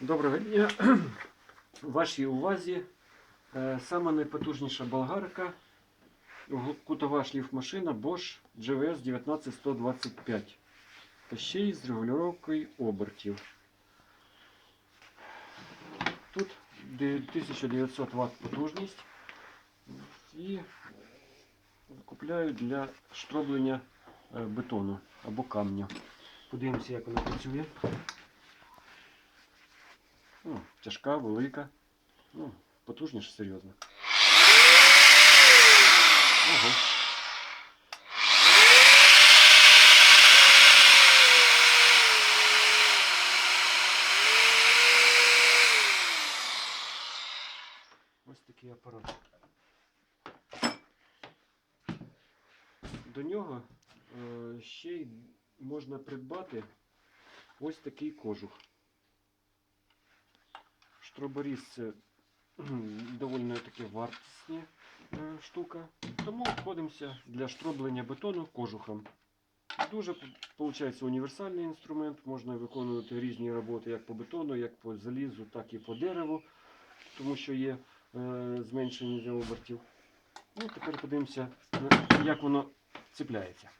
Доброго дня. У вашій увазі е, сама найпотужніша болгарка, кутова шліфмашина Bosch GVS 19125. Та ще й з регулюванням обертів. Тут 1900 Вт потужність і купляю для штроблення е, бетону або камня. Подивимося, як вона працює. Тяжка, велика. Ну, потужніше, серйозно. Ого. Ось такий апарат. До нього е, ще й можна придбати ось такий кожух. Кхм, доволі таки вартісна е, штука. Тому обходимося для штроблення бетону кожухом. Дуже виходить універсальний інструмент, можна виконувати різні роботи як по бетону, як по залізу, так і по дереву, тому що є е, зменшення обертів. Ну, тепер подивимося, на- як воно цепляється.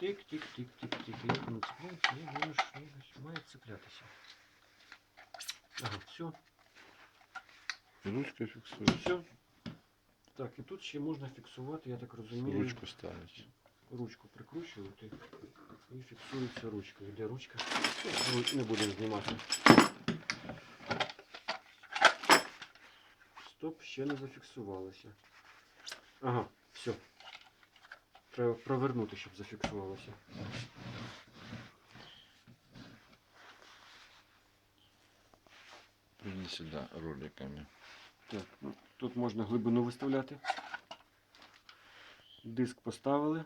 Тик, тик, тик, тик, тик. Як воно цепляється, я думаю, що має цеплятися. Ага, все, Ручка фіксується. все. Так, і тут ще можна фіксувати, я так розумію, Ручку ставить. ручку прикручувати і фіксується ручкою. Де ручка? Не будемо знімати. Стоп, ще не зафіксувалося. Ага, все. Треба провернути, щоб зафіксувалося. Иди сюда роликами. Так, ну, тут можна глибину виставляти. Диск поставили,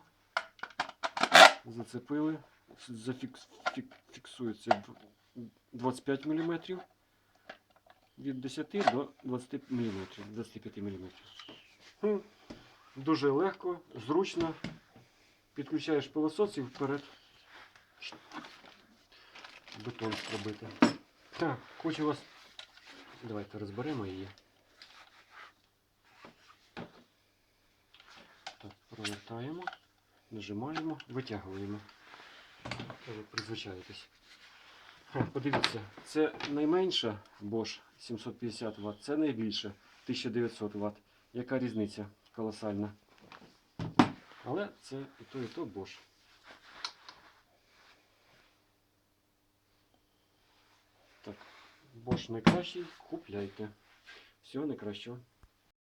зацепили, зафікс, фік, фіксується 25 мм від 10 до 20 мм, 25 мм. Дуже легко, зручно. Підключаєш пилосос і вперед. Бетон зробити. Так, хочу вас. Давайте розберемо її. Так, провертаємо, нажимаємо, витягуємо. Ви призвичаєтесь. Подивіться, це найменша Bosch 750 Вт, це найбільша 1900 Вт. Яка різниця колосальна. Але це і то, і то Bosch. Так, Bosch найкращий, купляйте. Всього найкращого.